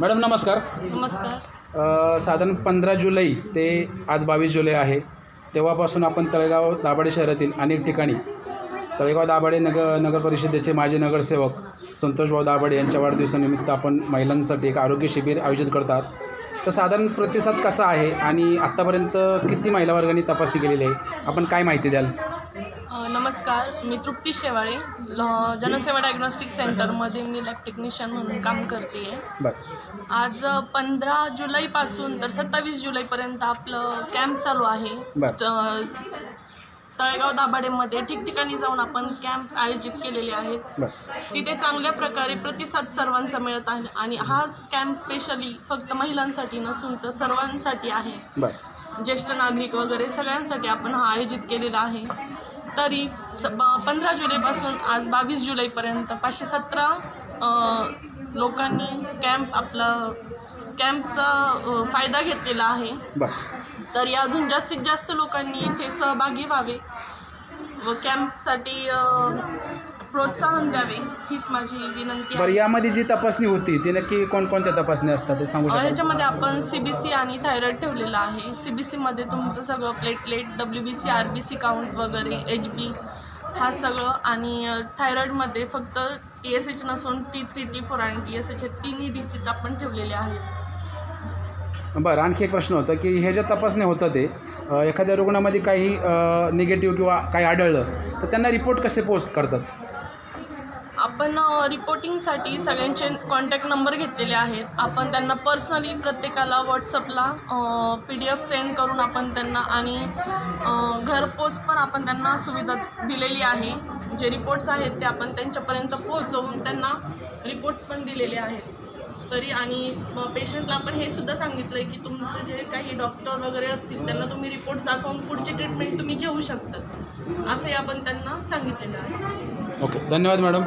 Madam नमस्कार. नमस्कार. अ, साधारण पंधरा जुलै ते आज बावीस जुलै आहे. तेव्हापासून आपण तळेगाव दाभाडे शहरातील अनेक ठिकाणी तळेगाव दाभाडे नगर नगर परिषदेचे माजी नगरसेवक संतोषभाऊ दाभाडे यांच्या वाढदिवसानिमित्त आपण महिलांसाठी एक आरोग्य शिबिर आयोजित करतात. तर साधारण प्रतिसाद कसा आहे आणि आत्तापर्यंत किती महिला वर्गांनी तपासणी केलेली आहे? आपण काय माहिती द्याल? नमस्कार मी तृप्ती शेवाळे. जनसेवा डायग्नोस्टिक सेंटरमध्ये मी लॅब टेक्निशियन म्हणून काम करते आहे आज पंधरा जुलैपासून तर सत्तावीस जुलैपर्यंत आपलं कॅम्प चालू आहे. तळेगाव दाभाडेमध्ये ठिकठिकाणी जाऊन आपण कॅम्प आयोजित केलेले आहेत. तिथे चांगल्या प्रकारे प्रतिसाद सर्वांचा मिळत आहे आणि हा कॅम्प स्पेशली फक्त महिलांसाठी नसून तर सर्वांसाठी आहे. ज्येष्ठ नागरिक वगैरे सगळ्यांसाठी आपण हा आयोजित केलेला आहे. तरी पंधरा जुलैपासून आज बावीस जुलैपर्यंत पाचशे सतरा लोकांनी कॅम्प आपला कॅम्पचा फायदा घेतलेला आहे. तरी अजून जास्तीत जास्त लोकांनी इथे सहभागी व्हावे व कॅम्पसाठी प्रोत्साहन द्यावे हीच माझी विनंती बरं आहे यामध्ये जी तपासणी होती ती नक्की कोणकोणत्या तपासणी असतात ते सांगू अ, शकाल? ह्याच्यामध्ये आपण सी बी सी आणि थायरॉईड ठेवलेलं आहे. सी बी सीमध्ये तुमचं सगळं platelet W B C R B C count वगैरे एच बी हा सगळं. आणि अ, थायरॉईडमध्ये फक्त टी एस एच नसून टी थ्री टी फोर आणि टी एस एच हे तिन्ही डिजिट आपण ठेवलेले आहेत. बरं आणखी एक प्रश्न होता की हे ज्या तपासण्या होतं ते एखाद्या रुग्णामध्ये काही निगेटिव्ह किंवा काही आढळलं तर त्यांना रिपोर्ट कसे पोस्ट करतात? आपण रिपोर्टिंगसाठी सगळ्यांचे कॉन्टॅक्ट नंबर घेतलेले आहेत. आपण त्यांना पर्सनली प्रत्येकाला व्हॉट्सअपला पी डी एफ सेंड करून आपण त्यांना आणि घरपोच पण आपण त्यांना सुविधा दिलेली आहे. जे रिपोर्ट्स आहेत ते आपण त्यांच्यापर्यंत पोहोचवून त्यांना रिपोर्ट्स पण दिलेले आहेत. तरी आणि पेशंटला आपण हे सुद्धा सांगितलं आहे की तुमचं जे काही डॉक्टर वगैरे असतील त्यांना तुम्ही रिपोर्ट्स दाखवून पुढची ट्रीटमेंट तुम्ही घेऊ शकता. असंही आपण त्यांना सांगितलेलं आहे. ओके धन्यवाद मॅडम.